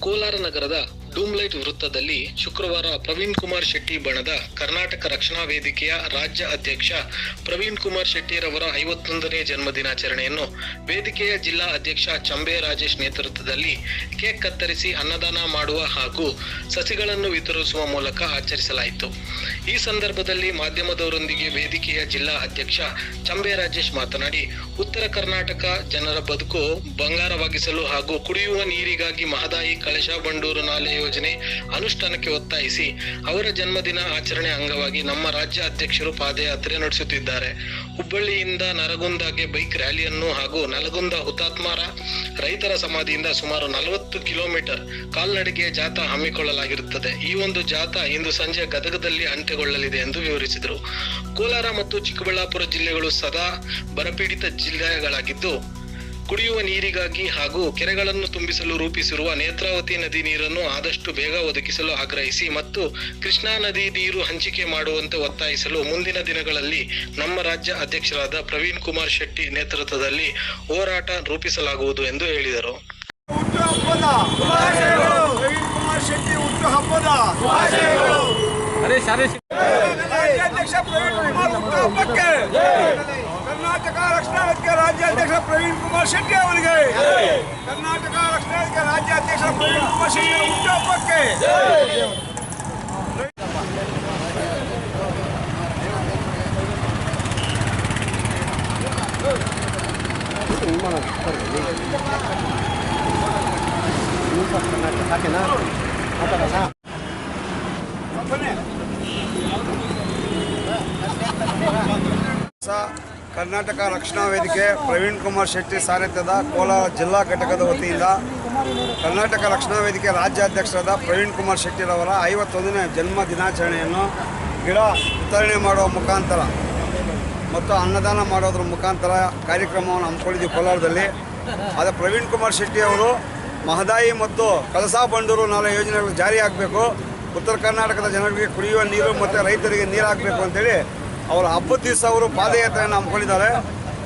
ಕೋಲಾರ ನಗರದ ಡೂಮ್ಲೈಟ್ ವೃತ್ತದಲ್ಲಿ ಶುಕ್ರವಾರ ಪ್ರವೀಣ್ ಕುಮಾರ್ ಶೆಟ್ಟಿ ಬಣದ ಕರ್ನಾಟಕ ರಕ್ಷಣಾ ವೇದಿಕೆಯ ರಾಜ್ಯ ಅಧ್ಯಕ್ಷ ಪ್ರವೀಣ್ ಕುಮಾರ್ ಶೆಟ್ಟಿರವರ ಐವತ್ತೊಂದನೇ ಜನ್ಮದಿನಾಚರಣೆಯನ್ನು ವೇದಿಕೆಯ ಜಿಲ್ಲಾ ಅಧ್ಯಕ್ಷ ಚಂಬೆ ರಾಜೇಶ್ ನೇತೃತ್ವದಲ್ಲಿ ಕೇಕ್ ಕತ್ತರಿಸಿ ಅನ್ನದಾನ ಮಾಡುವ ಹಾಗೂ ಸಸಿಗಳನ್ನು ವಿತರಿಸುವ ಮೂಲಕ ಆಚರಿಸಲಾಯಿತು. ಈ ಸಂದರ್ಭದಲ್ಲಿ ಮಾಧ್ಯಮದವರೊಂದಿಗೆ ವೇದಿಕೆಯ ಜಿಲ್ಲಾ ಅಧ್ಯಕ್ಷ ಚಂಬೆ ರಾಜೇಶ್ ಮಾತನಾಡಿ, ಉತ್ತರ ಕರ್ನಾಟಕ ಜನರ ಬದುಕು ಬಂಗಾರವಾಗಿಸಲು ಹಾಗೂ ಕುಡಿಯುವ ನೀರಿಗಾಗಿ ಮಹದಾಯಿ, ಕಳಶ ಬಂಡೂರು ನಾಲೆ ಯೋಜನೆ ಅನುಷ್ಠಾನಕ್ಕೆ ಒತ್ತಾಯಿಸಿ ಅವರ ಜನ್ಮದಿನ ಆಚರಣೆ ಅಂಗವಾಗಿ ನಮ್ಮ ರಾಜ್ಯ ಅಧ್ಯಕ್ಷರು ಪಾದಯಾತ್ರೆ ನಡೆಸುತ್ತಿದ್ದಾರೆ. ಹುಬ್ಬಳ್ಳಿಯಿಂದ ನರಗುಂದಗೆ ಬೈಕ್ ರ್ಯಾಲಿಯನ್ನು ಹಾಗೂ ನಲಗುಂದ ಹುತಾತ್ಮರ ರೈತರ ಸಮಾಧಿಯಿಂದ ಸುಮಾರು ನಲವತ್ತು ಕಿಲೋಮೀಟರ್ ಕಾಲ್ನಡಿಗೆ ಜಾಥಾ ಹಮ್ಮಿಕೊಳ್ಳಲಾಗಿರುತ್ತದೆ. ಈ ಒಂದು ಜಾಥಾ ಇಂದು ಸಂಜೆ ಗದಗದಲ್ಲಿ ಅಂತ್ಯಗೊಳ್ಳಲಿದೆ ಎಂದು ವಿವರಿಸಿದರು. ಕೋಲಾರ ಮತ್ತು ಚಿಕ್ಕಬಳ್ಳಾಪುರ ಜಿಲ್ಲೆಗಳು ಸದಾ ಬರಪೀಡಿತ ಜಿಲ್ಲೆಗಳಾಗಿದ್ದು ಕುಡಿಯುವ ನೀರಿಗಾಗಿ ಹಾಗೂ ಕೆರೆಗಳನ್ನು ತುಂಬಿಸಲು ರೂಪಿಸಿರುವ ನೇತ್ರಾವತಿ ನದಿ ನೀರನ್ನು ಆದಷ್ಟು ಬೇಗ ಒದಗಿಸಲು ಆಗ್ರಹಿಸಿ ಮತ್ತು ಕೃಷ್ಣಾ ನದಿ ನೀರು ಹಂಚಿಕೆ ಮಾಡುವಂತೆ ಒತ್ತಾಯಿಸಲು ಮುಂದಿನ ದಿನಗಳಲ್ಲಿ ನಮ್ಮ ರಾಜ್ಯ ಅಧ್ಯಕ್ಷರಾದ ಪ್ರವೀಣ್ ಕುಮಾರ್ ಶೆಟ್ಟಿ ನೇತೃತ್ವದಲ್ಲಿ ಹೋರಾಟ ರೂಪಿಸಲಾಗುವುದು ಎಂದು ಹೇಳಿದರು. ಹುಟ್ಟು ಹಬ್ಬದ ಪ್ರವೀಣ್ ಕುಮಾರ್ ಶೆಟ್ಟಿ ಹುಟ್ಟು ಹಬ್ಬದ ರಾಜ್ಯಾಧ್ಯಕ್ಷ ಪ್ರವೀಣ್ ಕುಮಾರ್ ಹುಟ್ಟು ಹಬ್ಬಕ್ಕೆ ಕರ್ನಾಟಕ ರಕ್ಷಣಾ ವೇದಿಕೆ ರಾಜ್ಯಾಧ್ಯಕ್ಷ ಪ್ರವೀಣ್ ಕುಮಾರ್ ಶೆಟ್ಟಿ ಅವರಿಗೆ ಕರ್ನಾಟಕ ರಕ್ಷಣಾ ವೇದಿಕೆ ರಾಜ್ಯಾಧ್ಯಕ್ಷ ಪ್ರವೀಣ್ ಕುಮಾರ್ ಶೆಟ್ಟಿ ಅವರ ಹುಟ್ಟು ಹಬ್ಬಕ್ಕೆ ಸ ಕರ್ನಾಟಕ ರಕ್ಷಣಾ ವೇದಿಕೆ ಪ್ರವೀಣ್ ಕುಮಾರ್ ಶೆಟ್ಟಿ ಸಾರಥ್ಯದ ಕೋಲಾರ ಜಿಲ್ಲಾ ಘಟಕದ ವತಿಯಿಂದ ಕರ್ನಾಟಕ ರಕ್ಷಣಾ ವೇದಿಕೆ ರಾಜ್ಯಾಧ್ಯಕ್ಷರಾದ ಪ್ರವೀಣ್ ಕುಮಾರ್ ಶೆಟ್ಟಿರವರ ಐವತ್ತೊಂದನೇ ಜನ್ಮ ದಿನಾಚರಣೆಯನ್ನು ಗಿಡ ವಿತರಣೆ ಮಾಡುವ ಮುಖಾಂತರ ಮತ್ತು ಅನ್ನದಾನ ಮಾಡೋದ್ರ ಮುಖಾಂತರ ಕಾರ್ಯಕ್ರಮವನ್ನು ಹಮ್ಮಿಕೊಂಡಿದ್ದೀವಿ ಕೋಲಾರದಲ್ಲಿ. ಆದರೆ ಪ್ರವೀಣ್ ಕುಮಾರ್ ಶೆಟ್ಟಿ ಅವರು ಮಹದಾಯಿ ಮತ್ತು ಕಲಸಾ ಬಂಡೂರು ನಾಲೆ ಯೋಜನೆಗಳು ಜಾರಿಯಾಗಬೇಕು ಉತ್ತರ ಕರ್ನಾಟಕದ ಜನರಿಗೆ ಕುಡಿಯುವ ನೀರು ಮತ್ತು ರೈತರಿಗೆ ನೀರು ಹಾಕಬೇಕು ಅಂತೇಳಿ ಅವರ ಹಬ್ಬದ ದಿವಸ ಅವರು ಪಾದಯಾತ್ರೆಯನ್ನು ಹಮ್ಮಿಕೊಂಡಿದ್ದಾರೆ.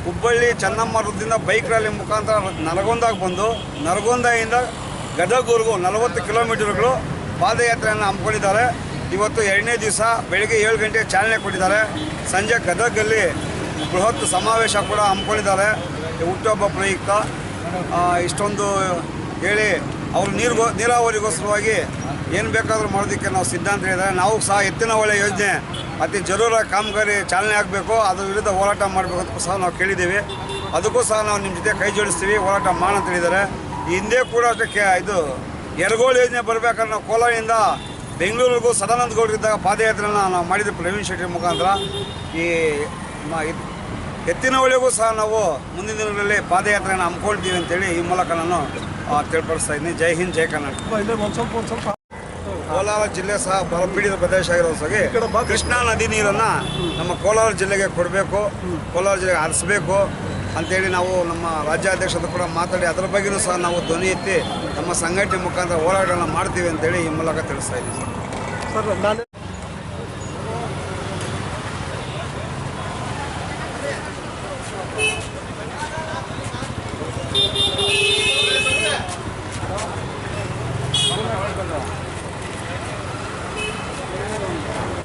ಹುಬ್ಬಳ್ಳಿ ಚೆನ್ನಮ್ಮ ವೃದ್ಧಿಯಿಂದ ಬೈಕ್ ರ್ಯಾಲಿ ಮುಖಾಂತರ ನರಗೊಂದಾಗ ಬಂದು ನರಗೊಂದದಿಂದ ಗದಗವರೆಗೂ ನಲವತ್ತು ಕಿಲೋಮೀಟರ್ಗಳು ಪಾದಯಾತ್ರೆಯನ್ನು ಹಮ್ಮಿಕೊಂಡಿದ್ದಾರೆ. ಇವತ್ತು ಎರಡನೇ ದಿವಸ ಬೆಳಗ್ಗೆ ಏಳು ಗಂಟೆಗೆ ಚಾಲನೆ ಕೊಟ್ಟಿದ್ದಾರೆ. ಸಂಜೆ ಗದಗಲ್ಲಿ ಬೃಹತ್ ಸಮಾವೇಶ ಕೂಡ ಹಮ್ಮಿಕೊಂಡಿದ್ದಾರೆ. ಹುಟ್ಟುಹಬ್ಬ ಪ್ರಯುಕ್ತ ಇಷ್ಟೊಂದು ಹೇಳಿ ಅವರು ನೀರಿಗೋ ನೀರಾವರಿಗೋಸ್ಕರವಾಗಿ ಏನು ಬೇಕಾದರೂ ಮಾಡೋದಕ್ಕೆ ನಾವು ಸಿದ್ಧಾಂತ ಹೇಳಿದರೆ ನಾವು ಸಹ ಎತ್ತಿನ ಒಳ್ಳೆಯ ಯೋಜನೆ ಅತಿ ಜರೂರ ಕಾಮಗಾರಿ ಚಾಲನೆ ಆಗಬೇಕು. ಅದ್ರ ವಿರುದ್ಧ ಹೋರಾಟ ಮಾಡಬೇಕು ಅಂತ ಸಹ ನಾವು ಕೇಳಿದ್ದೀವಿ. ಅದಕ್ಕೂ ಸಹ ನಾವು ನಿಮ್ಮ ಜೊತೆ ಕೈ ಜೋಡಿಸ್ತೀವಿ, ಹೋರಾಟ ಮಾಡಂತ ಅಂತ ಹೇಳಿದ್ದಾರೆ. ಹಿಂದೆ ಕೂಡ ಅಷ್ಟಕ್ಕೆ ಇದು ಎರಗೋಳು ಯೋಜನೆ ಬರಬೇಕಾದ್ರೆ ನಾವು ಕೋಲಾರದಿಂದ ಬೆಂಗಳೂರಿಗೂ ಸದಾನಂದ ಗೌಡರಿದ್ದಾಗ ಪಾದಯಾತ್ರೆನ ನಾವು ಮಾಡಿದ್ವಿ ಪ್ರವೀಣ್ ಶೆಟ್ಟಿ ಮುಖಾಂತರ. ಈ ಎತ್ತಿನ ಒಳಗೂ ಸಹ ನಾವು ಮುಂದಿನ ದಿನಗಳಲ್ಲಿ ಪಾದಯಾತ್ರೆಯನ್ನು ಹಮ್ಮಿಕೊಳ್ತೀವಿ ಅಂತೇಳಿ ಈ ಮೂಲಕ ನಾನು ತಿಳಿಪಡಿಸ್ತಾ ಇದ್ದೀನಿ ಜೈ ಹಿಂದ್ ಜೈ ಕರ್ನಾಟಕ. ಕೋಲಾರ ಜಿಲ್ಲೆ ಸಹ ಬರಪೀಡಿತ ಪ್ರದೇಶ ಆಗಿರೋ ಸಗಿ ಕೃಷ್ಣಾ ನದಿ ನೀರನ್ನು ನಮ್ಮ ಕೋಲಾರ ಜಿಲ್ಲೆಗೆ ಕೊಡಬೇಕು ಕೋಲಾರ ಜಿಲ್ಲೆಗೆ ಹರಿಸಬೇಕು ಅಂತೇಳಿ ನಾವು ನಮ್ಮ ರಾಜ್ಯಾಧ್ಯಕ್ಷರು ಕೂಡ ಮಾತಾಡಿ ಅದರ ಬಗ್ಗೆಯೂ ಸಹ ನಾವು ಧ್ವನಿ ಎತ್ತಿ ನಮ್ಮ ಸಂಘಟನೆ ಮುಖಾಂತರ ಹೋರಾಟವನ್ನು ಮಾಡ್ತೀವಿ ಅಂತೇಳಿ ಈ ಮೂಲಕ ತಿಳಿಸ್ತಾ ಇದ್ದೀವಿ. ಸರ್ ಸರ್ ನಾನು